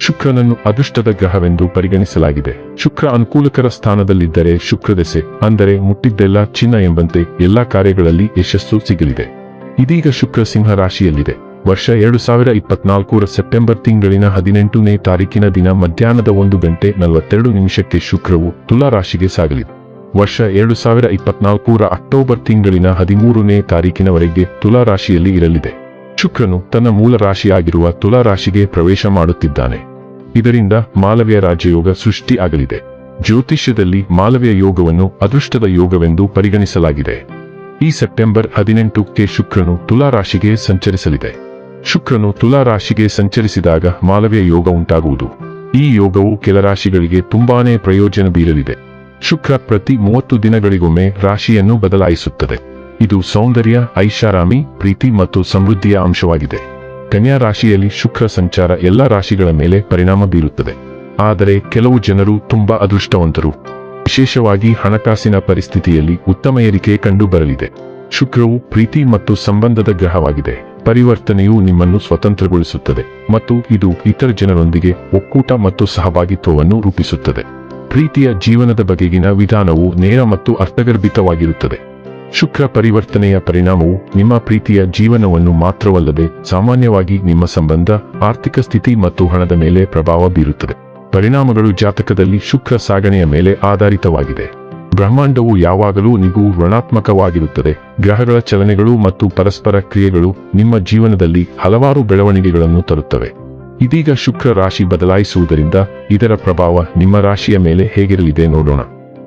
ಶುಕ್ರನನ್ನು ಅದೃಷ್ಟದ ಗ್ರಹವೆಂದು ಪರಿಗಣಿಸಲಾಗಿದೆ. ಶುಕ್ರ ಅನುಕೂಲಕರ ಸ್ಥಾನದಲ್ಲಿದ್ದರೆ ಶುಕ್ರದೆಸೆ ಅಂದರೆ ಮುಟ್ಟಿದ್ದೆಲ್ಲ ಚಿನ್ನ ಎಂಬಂತೆ ಎಲ್ಲಾ ಕಾರ್ಯಗಳಲ್ಲಿ ಯಶಸ್ಸು ಸಿಗಲಿದೆ. ಇದೀಗ ಶುಕ್ರ ಸಿಂಹ ರಾಶಿಯಲ್ಲಿದೆ. ವರ್ಷ ಎರಡು ಸಾವಿರ ಇಪ್ಪತ್ನಾಲ್ಕರ ಸೆಪ್ಟೆಂಬರ್ ತಿಂಗಳಿನ ಹದಿನೆಂಟನೇ ತಾರೀಕಿನ ದಿನ ಮಧ್ಯಾಹ್ನದ ಒಂದು ಗಂಟೆ ನಲವತ್ತೆರಡು ನಿಮಿಷಕ್ಕೆ ಶುಕ್ರವು ತುಲಾ ರಾಶಿಗೆ ಸಾಗಲಿದೆ. ವರ್ಷ ಎರಡು ಸಾವಿರ ಇಪ್ಪತ್ನಾಲ್ಕರ ಅಕ್ಟೋಬರ್ ತಿಂಗಳಿನ ಹದಿಮೂರನೇ ತಾರೀಕಿನವರೆಗೆ ತುಲಾ ರಾಶಿಯಲ್ಲಿ ಇರಲಿದೆ. ಶುಕ್ರನು ತನ್ನ ಮೂಲ ರಾಶಿಯಾಗಿರುವ ತುಲಾ ರಾಶಿಗೆ ಪ್ರವೇಶ ಮಾಡುತ್ತಿದ್ದಾನೆ. ಇದರಿಂದ ಮಾಲವ್ಯ ರಾಜಯೋಗ ಸೃಷ್ಟಿ ಆಗಲಿದೆ. ಜ್ಯೋತಿಷ್ಯದಲ್ಲಿ ಮಾಲವ್ಯ ಯೋಗವನ್ನು ಅದೃಷ್ಟದ ಯೋಗವೆಂದು ಪರಿಗಣಿಸಲಾಗಿದೆ. ಈ ಸೆಪ್ಟೆಂಬರ್ ಹದಿನೆಂಟಕ್ಕೆ ಶುಕ್ರನು ತುಲಾ ರಾಶಿಗೆ ಸಂಚರಿಸಲಿದೆ. ಶುಕ್ರನು ತುಲಾ ರಾಶಿಗೆ ಸಂಚರಿಸಿದಾಗ ಮಾಲವ್ಯ ಯೋಗ ಉಂಟಾಗುವುದು. ಈ ಯೋಗವು ಕೆಲ ರಾಶಿಗಳಿಗೆ ತುಂಬಾನೇ ಪ್ರಯೋಜನ ಬೀರಲಿದೆ. ಶುಕ್ರ ಪ್ರತಿ ಮೂವತ್ತು ದಿನಗಳಿಗೊಮ್ಮೆ ರಾಶಿಯನ್ನು ಬದಲಾಯಿಸುತ್ತದೆ. ಇದು ಸೌಂದರ್ಯ, ಐಷಾರಾಮಿ, ಪ್ರೀತಿ ಮತ್ತು ಸಮೃದ್ಧಿಯ ಅಂಶವಾಗಿದೆ. ಕನ್ಯಾ ರಾಶಿಯಲ್ಲಿ ಶುಕ್ರ ಸಂಚಾರ ಎಲ್ಲ ರಾಶಿಗಳ ಮೇಲೆ ಪರಿಣಾಮ ಬೀರುತ್ತದೆ. ಆದರೆ ಕೆಲವು ಜನರು ತುಂಬಾ ಅದೃಷ್ಟವಂತರು. ವಿಶೇಷವಾಗಿ ಹಣಕಾಸಿನ ಪರಿಸ್ಥಿತಿಯಲ್ಲಿ ಉತ್ತಮ ಏರಿಕೆ ಕಂಡುಬರಲಿದೆ. ಶುಕ್ರವು ಪ್ರೀತಿ ಮತ್ತು ಸಂಬಂಧದ ಗ್ರಹವಾಗಿದೆ. ಪರಿವರ್ತನೆಯು ನಿಮ್ಮನ್ನು ಸ್ವತಂತ್ರಗೊಳಿಸುತ್ತದೆ ಮತ್ತು ಇದು ಇತರ ಜನರೊಂದಿಗೆ ಒಕ್ಕೂಟ ಮತ್ತು ಸಹಭಾಗಿತ್ವವನ್ನು ರೂಪಿಸುತ್ತದೆ. ಪ್ರೀತಿಯ ಜೀವನದ ಬಗೆಗಿನ ವಿಧಾನವು ನೇರ ಮತ್ತು ಅರ್ಥಗರ್ಭಿತವಾಗಿರುತ್ತದೆ. ಶುಕ್ರ ಪರಿವರ್ತನೆಯ ಪರಿಣಾಮವು ನಿಮ್ಮ ಪ್ರೀತಿಯ ಜೀವನವನ್ನು ಮಾತ್ರವಲ್ಲದೆ ಸಾಮಾನ್ಯವಾಗಿ ನಿಮ್ಮ ಸಂಬಂಧ, ಆರ್ಥಿಕ ಸ್ಥಿತಿ ಮತ್ತು ಹಣದ ಮೇಲೆ ಪ್ರಭಾವ ಬೀರುತ್ತದೆ. ಪರಿಣಾಮಗಳು ಜಾತಕದಲ್ಲಿ ಶುಕ್ರ ಸಾಗಣೆಯ ಮೇಲೆ ಆಧಾರಿತವಾಗಿದೆ. ಬ್ರಹ್ಮಾಂಡವು ಯಾವಾಗಲೂ ನಿಗೂ ಋಣಾತ್ಮಕವಾಗಿರುತ್ತದೆ. ಗ್ರಹಗಳ ಚಲನೆಗಳು ಮತ್ತು ಪರಸ್ಪರ ಕ್ರಿಯೆಗಳು ನಿಮ್ಮ ಜೀವನದಲ್ಲಿ ಹಲವಾರು ಬೆಳವಣಿಗೆಗಳನ್ನು ತರುತ್ತವೆ. ಇದೀಗ ಶುಕ್ರ ರಾಶಿ ಬದಲಾಯಿಸುವುದರಿಂದ ಇದರ ಪ್ರಭಾವ ನಿಮ್ಮ ರಾಶಿಯ ಮೇಲೆ ಹೇಗಿರಲಿದೆ ನೋಡೋಣ.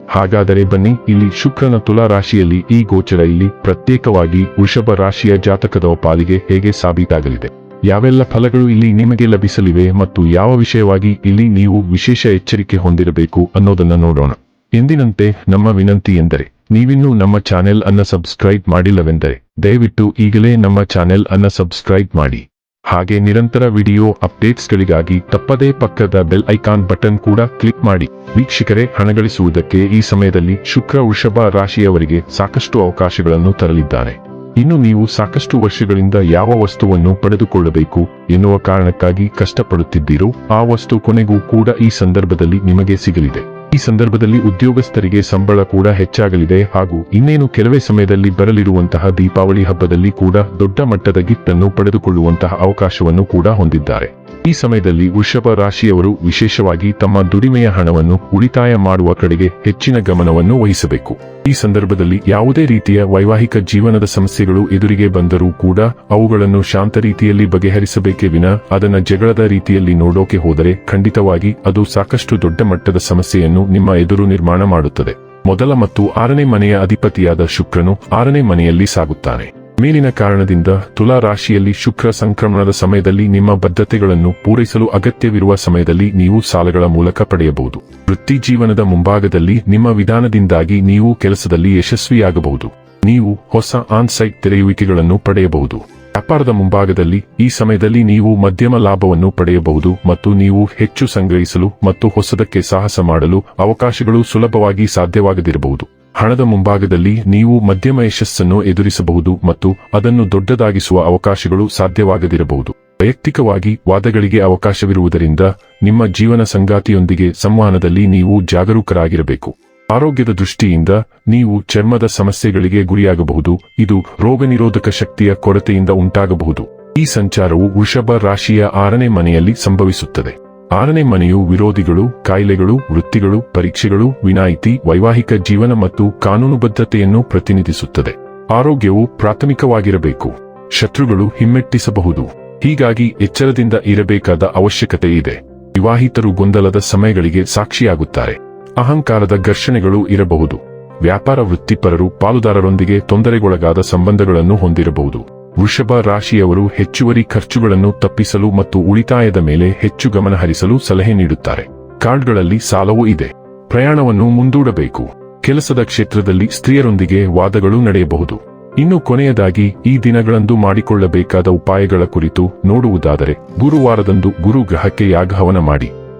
ಹಾಗಾದರೆ ಬನ್ನಿ, ಇಲ್ಲಿ ಶುಕ್ರನ ತುಲಾ ರಾಶಿಯಲ್ಲಿ ಈ ಗೋಚರ ಇಲ್ಲಿ ಪ್ರತ್ಯೇಕವಾಗಿ ವೃಷಭ ರಾಶಿಯ ಜಾತಕದ ಪಾಲಿಗೆ ಹೇಗೆ ಸಾಬೀತಾಗಲಿದೆ? ಯಾವೆಲ್ಲ ಫಲಗಳು ಇಲ್ಲಿ ನಿಮಗೆ ಲಭಿಸಲಿವೆ ಮತ್ತು ಯಾವ ವಿಷಯವಾಗಿ ಇಲ್ಲಿ ನೀವು ವಿಶೇಷ ಎಚ್ಚರಿಕೆ ಹೊಂದಿರಬೇಕು ಅನ್ನೋದನ್ನ ನೋಡೋಣ. ಎಂದಿನಂತೆ, ನಮ್ಮ ವಿನಂತಿ ಎಂದರೆ, ನೀವಿನ್ನೂ ನಮ್ಮ ಚಾನೆಲ್ ಅನ್ನ ಸಬ್ಸ್ಕ್ರೈಬ್ ಮಾಡಿಲ್ಲವೆಂದರೆ, ದಯವಿಟ್ಟು ಈಗಲೇ ನಮ್ಮ ಚಾನೆಲ್ ಅನ್ನ ಸಬ್ಸ್ಕ್ರೈಬ್ ಮಾಡಿ. ಹಾಗೆ ನಿರಂತರ ವಿಡಿಯೋ ಅಪ್ಡೇಟ್ಸ್ಗಳಿಗಾಗಿ ತಪ್ಪದೇ ಪಕ್ಕದ ಬೆಲ್ ಐಕಾನ್ ಬಟನ್ ಕೂಡ ಕ್ಲಿಕ್ ಮಾಡಿ. ವೀಕ್ಷಕರೇ, ಹಣಗಳಿಸುವುದಕ್ಕೆ ಈ ಸಮಯದಲ್ಲಿ ಶುಕ್ರ ವೃಷಭ ರಾಶಿಯವರಿಗೆ ಸಾಕಷ್ಟು ಅವಕಾಶಗಳನ್ನು ತರಲಿದ್ದಾರೆ. ಇನ್ನು ನೀವು ಸಾಕಷ್ಟು ವರ್ಷಗಳಿಂದ ಯಾವ ವಸ್ತುವನ್ನು ಪಡೆದುಕೊಳ್ಳಬೇಕು ಎನ್ನುವ ಕಾರಣಕ್ಕಾಗಿ ಕಷ್ಟಪಡುತ್ತಿದ್ದೀರೋ, ಆ ವಸ್ತು ಕೊನೆಗೂ ಕೂಡ ಈ ಸಂದರ್ಭದಲ್ಲಿ ನಿಮಗೆ ಸಿಗಲಿದೆ. ಈ ಸಂದರ್ಭದಲ್ಲಿ ಉದ್ಯೋಗಸ್ಥರಿಗೆ ಸಂಬಳ ಕೂಡ ಹೆಚ್ಚಾಗಲಿದೆ ಹಾಗೂ ಇನ್ನೇನು ಕೆಲವೇ ಸಮಯದಲ್ಲಿ ಬರಲಿರುವಂತಹ ದೀಪಾವಳಿ ಹಬ್ಬದಲ್ಲಿ ಕೂಡ ದೊಡ್ಡ ಮಟ್ಟದ ಗಿಫ್ಟ್ ಅನ್ನು ಪಡೆದುಕೊಳ್ಳುವಂತಹ ಅವಕಾಶವನ್ನು ಕೂಡ ಹೊಂದಿದ್ದಾರೆ. ಈ ಸಮಯದಲ್ಲಿ ವೃಷಭ ರಾಶಿಯವರು ವಿಶೇಷವಾಗಿ ತಮ್ಮ ದುಡಿಮೆಯ ಹಣವನ್ನು ಉಳಿತಾಯ ಮಾಡುವ ಕಡೆಗೆ ಹೆಚ್ಚಿನ ಗಮನವನ್ನು ವಹಿಸಬೇಕು. ಈ ಸಂದರ್ಭದಲ್ಲಿ ಯಾವುದೇ ರೀತಿಯ ವೈವಾಹಿಕ ಜೀವನದ ಸಮಸ್ಯೆಗಳು ಎದುರಿಗೆ ಬಂದರೂ ಕೂಡ ಅವುಗಳನ್ನು ಶಾಂತ ರೀತಿಯಲ್ಲಿ ಬಗೆಹರಿಸಬೇಕೇ ವಿನ ಅದನ್ನು ಜಗಳದ ರೀತಿಯಲ್ಲಿ ನೋಡೋಕೆ ಹೋದರೆ ಖಂಡಿತವಾಗಿ ಅದು ಸಾಕಷ್ಟು ದೊಡ್ಡ ಮಟ್ಟದ ಸಮಸ್ಯೆಯನ್ನು ನಿಮ್ಮ ಎದುರು ನಿರ್ಮಾಣ ಮಾಡುತ್ತದೆ. ಮೊದಲ ಮತ್ತು ಆರನೇ ಮನೆಯ ಅಧಿಪತಿಯಾದ ಶುಕ್ರನು ಆರನೇ ಮನೆಯಲ್ಲಿ ಸಾಗುತ್ತಾನೆ. ಮೇಲಿನ ಕಾರಣದಿಂದ ತುಲಾ ರಾಶಿಯಲ್ಲಿ ಶುಕ್ರ ಸಂಕ್ರಮಣದ ಸಮಯದಲ್ಲಿ ನಿಮ್ಮ ಬದ್ಧತೆಗಳನ್ನು ಪೂರೈಸಲು ಅಗತ್ಯವಿರುವ ಸಮಯದಲ್ಲಿ ನೀವು ಸಾಲಗಳ ಮೂಲಕ ಪಡೆಯಬಹುದು. ವೃತ್ತಿ ಜೀವನದ ಮುಂಭಾಗದಲ್ಲಿ ನಿಮ್ಮ ವಿಧಾನದಿಂದಾಗಿ ನೀವು ಕೆಲಸದಲ್ಲಿ ಯಶಸ್ವಿಯಾಗಬಹುದು. ನೀವು ಹೊಸ ಆನ್ಸೈಟ್ ತೆರೆಯುವಿಕೆಗಳನ್ನು ಪಡೆಯಬಹುದು. ವ್ಯಾಪಾರದ ಮುಂಭಾಗದಲ್ಲಿ ಈ ಸಮಯದಲ್ಲಿ ನೀವು ಮಧ್ಯಮ ಲಾಭವನ್ನು ಪಡೆಯಬಹುದು ಮತ್ತು ನೀವು ಹೆಚ್ಚು ಸಂಗ್ರಹಿಸಲು ಮತ್ತು ಹೊಸದಕ್ಕೆ ಸಾಹಸ ಮಾಡಲು ಅವಕಾಶಗಳು ಸುಲಭವಾಗಿ ಸಾಧ್ಯವಾಗದಿರಬಹುದು. ಹಣದ ಮುಂಭಾಗದಲ್ಲಿ ನೀವು ಮಧ್ಯಮ ಯಶಸ್ಸನ್ನು ಎದುರಿಸಬಹುದು ಮತ್ತು ಅದನ್ನು ದೊಡ್ಡದಾಗಿಸುವ ಅವಕಾಶಗಳು ಸಾಧ್ಯವಾಗದಿರಬಹುದು. ವೈಯಕ್ತಿಕವಾಗಿ ವಾದಗಳಿಗೆ ಅವಕಾಶವಿರುವುದರಿಂದ ನಿಮ್ಮ ಜೀವನ ಸಂಗಾತಿಯೊಂದಿಗೆ ಸಂವಹನದಲ್ಲಿ ನೀವು ಜಾಗರೂಕರಾಗಿರಬೇಕು. ಆರೋಗ್ಯದ ದೃಷ್ಟಿಯಿಂದ ನೀವು ಚರ್ಮದ ಸಮಸ್ಯೆಗಳಿಗೆ ಗುರಿಯಾಗಬಹುದು, ಇದು ರೋಗನಿರೋಧಕ ಶಕ್ತಿಯ ಕೊರತೆಯಿಂದ ಉಂಟಾಗಬಹುದು. ಈ ಸಂಚಾರವು ವೃಷಭ ರಾಶಿಯ ಆರನೇ ಮನೆಯಲ್ಲಿ ಸಂಭವಿಸುತ್ತದೆ. ಆರನೇ ಮನೆಯು ವಿರೋಧಿಗಳು, ಕಾಯಿಲೆಗಳು, ವೃತ್ತಿಗಳು, ಪರೀಕ್ಷೆಗಳು, ವಿನಾಯಿತಿ, ವೈವಾಹಿಕ ಜೀವನ ಮತ್ತು ಕಾನೂನುಬದ್ಧತೆಯನ್ನು ಪ್ರತಿನಿಧಿಸುತ್ತದೆ. ಆರೋಗ್ಯವು ಪ್ರಾಥಮಿಕವಾಗಿರಬೇಕು. ಶತ್ರುಗಳು ಹಿಮ್ಮೆಟ್ಟಿಸಬಹುದು. ಹೀಗಾಗಿ ಎಚ್ಚರದಿಂದ ಇರಬೇಕಾದ ಅವಶ್ಯಕತೆ ಇದೆ ವಿವಾಹಿತರು ಗೊಂದಲದ ಸಮಯಗಳಿಗೆ ಸಾಕ್ಷಿಯಾಗುತ್ತಾರೆ. ಅಹಂಕಾರದ ಘರ್ಷಣೆಗಳು ಇರಬಹುದು. ವ್ಯಾಪಾರ ವೃತ್ತಿಪರರು ಪಾಲುದಾರರೊಂದಿಗೆ ತೊಂದರೆಗೊಳಗಾದ ಸಂಬಂಧಗಳನ್ನು ಹೊಂದಿರಬಹುದು. ವೃಷಭ ರಾಶಿಯವರು ಹೆಚ್ಚುವರಿ ಖರ್ಚುಗಳನ್ನು ತಪ್ಪಿಸಲು ಮತ್ತು ಉಳಿತಾಯದ ಮೇಲೆ ಹೆಚ್ಚು ಗಮನ ಹರಿಸಲು ಸಲಹೆ ನೀಡುತ್ತಾರೆ. ಕಾರ್ಡ್ಗಳಲ್ಲಿ ಸಾಲವೂ ಇದೆ. ಪ್ರಯಾಣವನ್ನು ಮುಂದೂಡಬೇಕು. ಕೆಲಸದ ಕ್ಷೇತ್ರದಲ್ಲಿ ಸ್ತ್ರೀಯರೊಂದಿಗೆ ವಾದಗಳು ನಡೆಯಬಹುದು. ಇನ್ನು ಕೊನೆಯದಾಗಿ, ಈ ದಿನಗಳಂದು ಮಾಡಿಕೊಳ್ಳಬೇಕಾದ ಉಪಾಯಗಳ ಕುರಿತು ನೋಡುವುದಾದರೆ, ಗುರುವಾರದಂದು ಗುರು ಗ್ರಹಕ್ಕೆ ಯಾಗಹವನ ಮಾಡಿ.